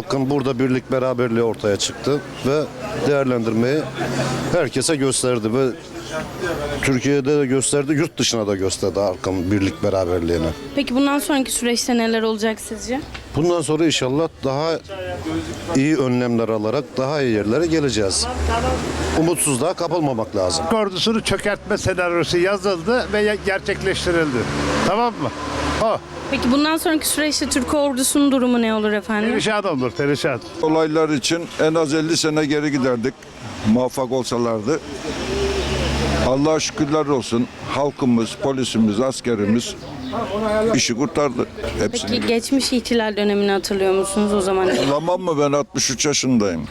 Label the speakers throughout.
Speaker 1: halkın burada birlik beraberliği ortaya çıktı ve değerlendirmeyi herkese gösterdi ve Türkiye'de de gösterdi, yurt dışına da gösterdi halkın birlik beraberliğini.
Speaker 2: Peki bundan sonraki süreçte neler olacak sizce?
Speaker 1: Bundan sonra inşallah daha iyi önlemler alarak daha iyi yerlere geleceğiz. Umutsuzluğa kapılmamak lazım.
Speaker 3: ordusunu çökertme senaryosu yazıldı ve gerçekleştirildi. Tamam mı? O.
Speaker 2: Peki bundan sonraki süreçte Türk ordusunun durumu ne olur efendim?
Speaker 3: Perişan olur, perişan.
Speaker 4: Olaylar için en az 50 sene geri giderdik. Muvaffak olsalardı. Allah'a şükürler olsun. Halkımız, polisimiz, askerimiz işi kurtardı. Hepsini.
Speaker 2: Peki geçmiş ihtilal dönemini hatırlıyor musunuz o zaman?
Speaker 4: Zaman mı ben 63 yaşındayım.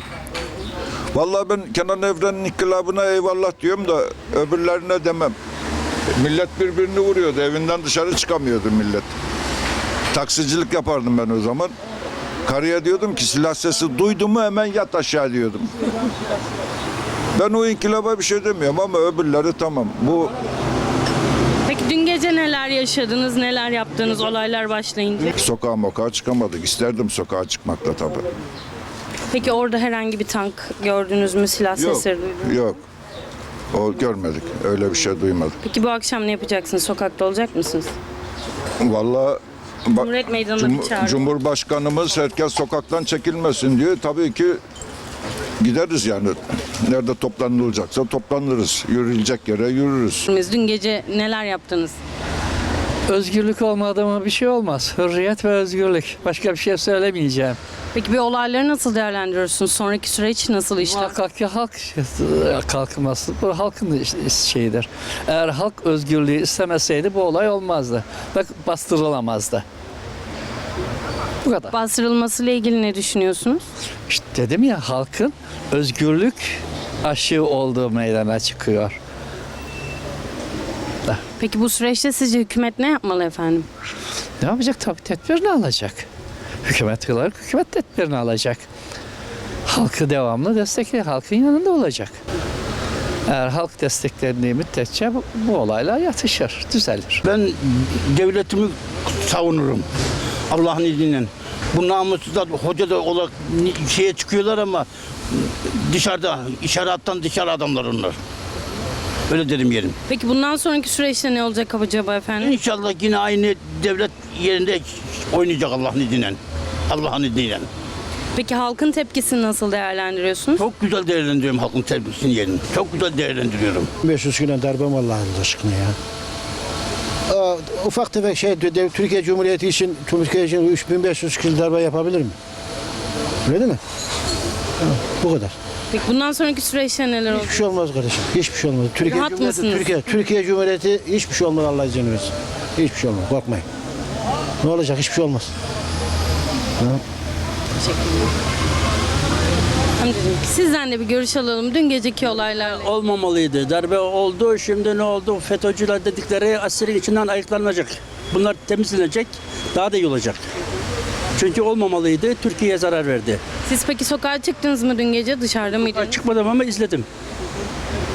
Speaker 4: Vallahi ben Kenan Evren'in inkılabına eyvallah diyorum da öbürlerine demem. Millet birbirini vuruyordu. Evinden dışarı çıkamıyordu millet. Taksicilik yapardım ben o zaman. Karıya diyordum ki silah sesi duydu mu hemen yat aşağı diyordum. Ben o inkılaba bir şey demiyorum ama öbürleri tamam. Bu
Speaker 2: Peki dün gece neler yaşadınız, neler yaptınız olaylar başlayınca?
Speaker 4: sokağa mokağa çıkamadık. İsterdim sokağa çıkmakla tabii.
Speaker 2: Peki orada herhangi bir tank gördünüz mü, silah
Speaker 4: Yok,
Speaker 2: sesleri duydunuz mu?
Speaker 4: yok. O görmedik. Öyle bir şey duymadık.
Speaker 2: Peki bu akşam ne yapacaksınız? Sokakta olacak mısınız?
Speaker 4: Vallahi bak,
Speaker 2: Cumhuriyet Meydanı'na bir çağrı.
Speaker 4: Cumhurbaşkanımız herkes sokaktan çekilmesin diyor. Tabii ki gideriz yani. Nerede toplanılacaksa toplanırız. Yürüyecek yere yürürüz.
Speaker 2: Dün gece neler yaptınız?
Speaker 5: Özgürlük olmadı mı bir şey olmaz. Hürriyet ve özgürlük. Başka bir şey söylemeyeceğim.
Speaker 2: Peki bir olayları nasıl değerlendiriyorsunuz? Sonraki süreç nasıl işler?
Speaker 5: Muhakkak ki halk kalkması bu halkın şeyidir. Eğer halk özgürlüğü istemeseydi bu olay olmazdı. Bak bastırılamazdı. Bu kadar.
Speaker 2: Bastırılmasıyla ilgili ne düşünüyorsunuz?
Speaker 5: İşte dedim ya halkın özgürlük aşığı olduğu meydana çıkıyor.
Speaker 2: Peki bu süreçte sizce hükümet ne yapmalı efendim?
Speaker 5: Ne yapacak? Tabii tedbirini alacak. Hükümet olarak hükümet tedbirini alacak. Halkı devamlı destekle, halkın yanında olacak. Eğer halk desteklediği müddetçe bu, bu olaylar yatışır, düzelir.
Speaker 6: Ben devletimi savunurum. Allah'ın izniyle. Bu namussuzlar hoca da olarak şeye çıkıyorlar ama dışarıda, içerattan dışarı adamlar onlar. Öyle dedim yerim.
Speaker 2: Peki bundan sonraki süreçte ne olacak acaba efendim?
Speaker 6: İnşallah yine aynı devlet yerinde oynayacak Allah'ın izniyle. Allah'ın izniyle.
Speaker 2: Peki halkın tepkisini nasıl değerlendiriyorsunuz?
Speaker 6: Çok güzel değerlendiriyorum halkın tepkisini yerini. Çok güzel değerlendiriyorum.
Speaker 7: 500 güne darbe mi Allah'ın aşkına ya? Ufak tefek şey de- Türkiye Cumhuriyeti için Türkiye için 3500 kişi darbe yapabilir mi? Öyle değil mi? Bu kadar.
Speaker 2: Peki bundan sonraki süreçte neler olacak?
Speaker 7: Hiçbir şey olmaz kardeşim. Hiçbir şey olmaz. Türkiye
Speaker 2: Rahat
Speaker 7: Cumhuriyeti,
Speaker 2: mısınız?
Speaker 7: Türkiye, Türkiye Cumhuriyeti hiçbir şey olmaz Allah izin verirse. Hiçbir şey olmaz. Korkmayın. Ne olacak? Hiçbir şey olmaz.
Speaker 2: Amcacığım sizden de bir görüş alalım. Dün geceki olaylarla.
Speaker 8: olmamalıydı. Darbe oldu. Şimdi ne oldu? FETÖ'cüler dedikleri asirin içinden ayıklanacak. Bunlar temizlenecek. Daha da iyi olacak. Çünkü olmamalıydı. Türkiye'ye zarar verdi.
Speaker 2: Siz peki sokağa çıktınız mı dün gece? Dışarıda mıydınız?
Speaker 8: Çıkmadım ama izledim.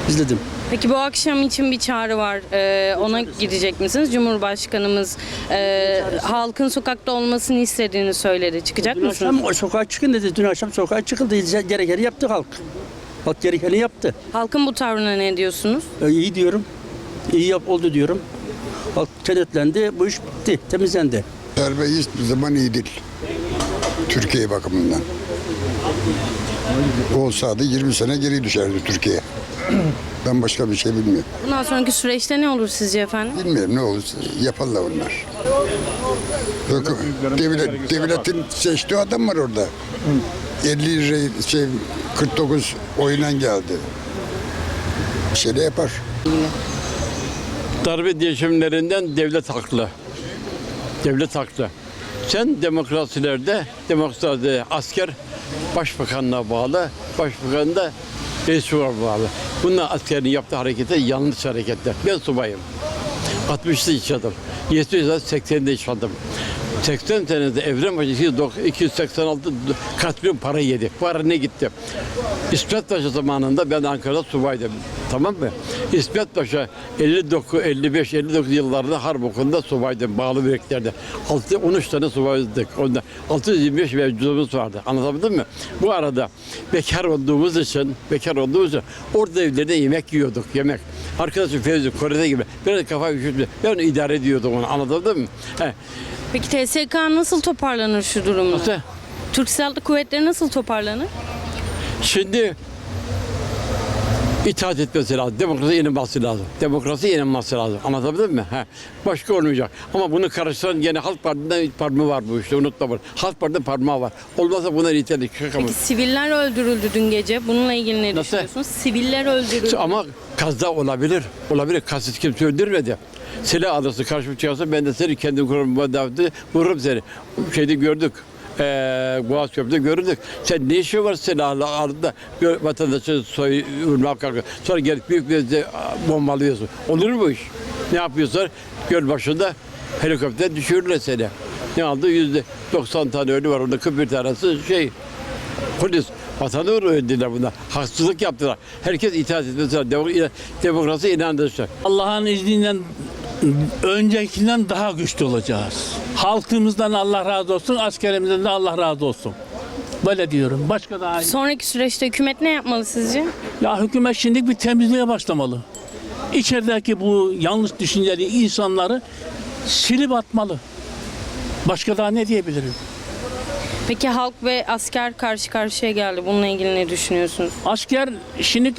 Speaker 8: İzledim.
Speaker 2: Peki bu akşam için bir çağrı var. Ee, ona gidecek misiniz? Cumhurbaşkanımız e, halkın sokakta olmasını istediğini söyledi. Çıkacak
Speaker 8: Dün
Speaker 2: mısınız?
Speaker 8: akşam o sokağa çıkın dedi. Dün akşam sokağa çıkıldı. Gerekeni yaptı halk. Halk gerekeni yaptı.
Speaker 2: Halkın bu tavrına ne diyorsunuz?
Speaker 8: E, iyi diyorum. İyi yap oldu diyorum. Halk kenetlendi. Bu iş bitti. Temizlendi.
Speaker 9: Darbe hiçbir zaman iyi değil. Türkiye bakımından. Olsaydı 20 sene geri düşerdi Türkiye. Ben başka bir şey bilmiyorum.
Speaker 2: Bundan sonraki süreçte ne olur sizce efendim?
Speaker 9: Bilmiyorum ne olur yaparlar onlar. Yok, devlet, devletin seçtiği adam var orada. 50 lirayı şey 49 oyuna geldi. Bir şey de yapar.
Speaker 10: darbe değişimlerinden devlet haklı. Devlet haklı. Sen demokrasilerde, demokrasilerde asker başbakanına bağlı, başbakan da reis bağlı. Bunlar askerin yaptığı harekete yanlış hareketler. Ben subayım. 60'lı yaşadım. 70'de 80'de yaşadım. 80 senede Evren Paşa 286 katrilyon para yedi. Para ne gitti? İsmet Paşa zamanında ben Ankara'da subaydım. Tamam mı? İsmet Paşa 59, 55, 59 yıllarda harp okulunda subaydım. Bağlı büreklerde. 6, 13 tane subaydık. Onda 625 mevcudumuz vardı. Anlatabildim mi? Bu arada bekar olduğumuz için, bekar olduğumuz için orada evlerde yemek yiyorduk. Yemek. Arkadaşım Fevzi Kore'de gibi. Biraz kafa üşüttü. Ben idare ediyordum onu. Anlatabildim mi? He.
Speaker 2: Peki TSK nasıl toparlanır şu durumda?
Speaker 10: Nasıl?
Speaker 2: Türk Silahlı Kuvvetleri nasıl toparlanır?
Speaker 10: Şimdi itaat etmesi lazım. Demokrasi inanması lazım. Demokrasi inanması lazım. Anlatabildim mi? He. Başka olmayacak. Ama bunu karıştıran gene Halk Parti'den parmağı var bu işte. Unutma bunu. Halk Parti'den parmağı var. Olmazsa bunlar itelik.
Speaker 2: Peki siviller öldürüldü dün gece. Bununla ilgili ne
Speaker 10: Nasıl?
Speaker 2: düşünüyorsunuz? Siviller öldürüldü.
Speaker 10: Ama kaza olabilir. Olabilir. Kasıt kimse öldürmedi. Silah alırsın karşıma çıkarsa ben de seni kendim korumama daveti vururum seni. Şeyde gördük. Ee, Boğaz Köprü'de gördük. Sen ne işin var silahla ardında vatandaşı soy vurmak kalkıyor. Sonra gelip büyük bir bombalıyorsun. Olur mu iş? Ne yapıyorsun? Göl başında helikopter düşürürler seni. Ne aldı? Yüzde 90 tane ölü var. Onda 41 tanesi şey polis vatanı öldüler bunlar. Haksızlık yaptılar. Herkes itaat etmesi lazım. Demo- Demokrasi inandırıcı.
Speaker 6: Allah'ın izniyle öncekinden daha güçlü olacağız. Halkımızdan Allah razı olsun, askerimizden de Allah razı olsun. Böyle diyorum. Başka daha
Speaker 2: Sonraki süreçte hükümet ne yapmalı sizce?
Speaker 6: Ya hükümet şimdi bir temizliğe başlamalı. İçerideki bu yanlış düşünceli insanları silip atmalı. Başka daha ne diyebilirim?
Speaker 2: Peki halk ve asker karşı karşıya geldi. Bununla ilgili ne düşünüyorsunuz?
Speaker 6: Asker şimdi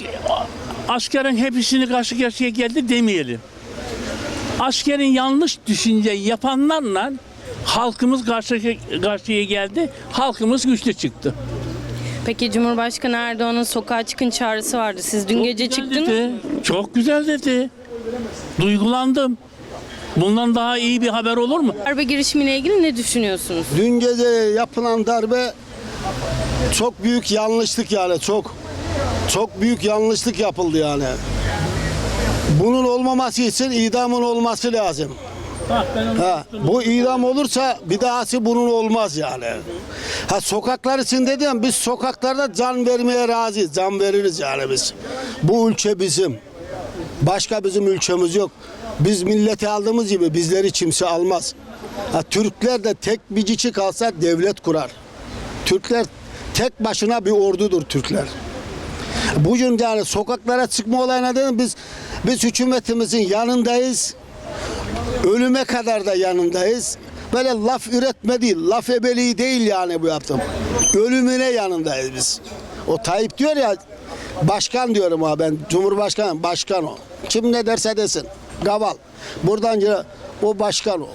Speaker 6: askerin hepsini karşı karşıya geldi demeyelim. Askerin yanlış düşünce yapanlarla halkımız karşı karşıya geldi. Halkımız güçlü çıktı.
Speaker 2: Peki Cumhurbaşkanı Erdoğan'ın sokağa çıkın çağrısı vardı. Siz dün gece
Speaker 6: güzel
Speaker 2: çıktınız.
Speaker 6: dedi. Çok güzel dedi. Duygulandım. Bundan daha iyi bir haber olur mu?
Speaker 2: Darbe girişimiyle ilgili ne düşünüyorsunuz?
Speaker 7: Dün gece yapılan darbe çok büyük yanlışlık yani çok. Çok büyük yanlışlık yapıldı yani. Bunun olmaması için idamın olması lazım. Ha, bu idam olursa bir dahası bunun olmaz yani. Ha sokaklar için dedim biz sokaklarda can vermeye razıyız. Can veririz yani biz. Bu ülke bizim. Başka bizim ülkemiz yok. Biz milleti aldığımız gibi bizleri kimse almaz. Ha, Türkler de tek bir kişi kalsa devlet kurar. Türkler tek başına bir ordudur Türkler. Bugün yani sokaklara çıkma olayına dedim biz biz hükümetimizin yanındayız. Ölüme kadar da yanındayız. Böyle laf üretme değil, laf ebeliği değil yani bu yaptım. Ölümüne yanındayız biz. O Tayyip diyor ya, başkan diyorum ha ben, Cumhurbaşkanı, başkan o. Kim ne derse desin, gaval. Buradan o başkan o.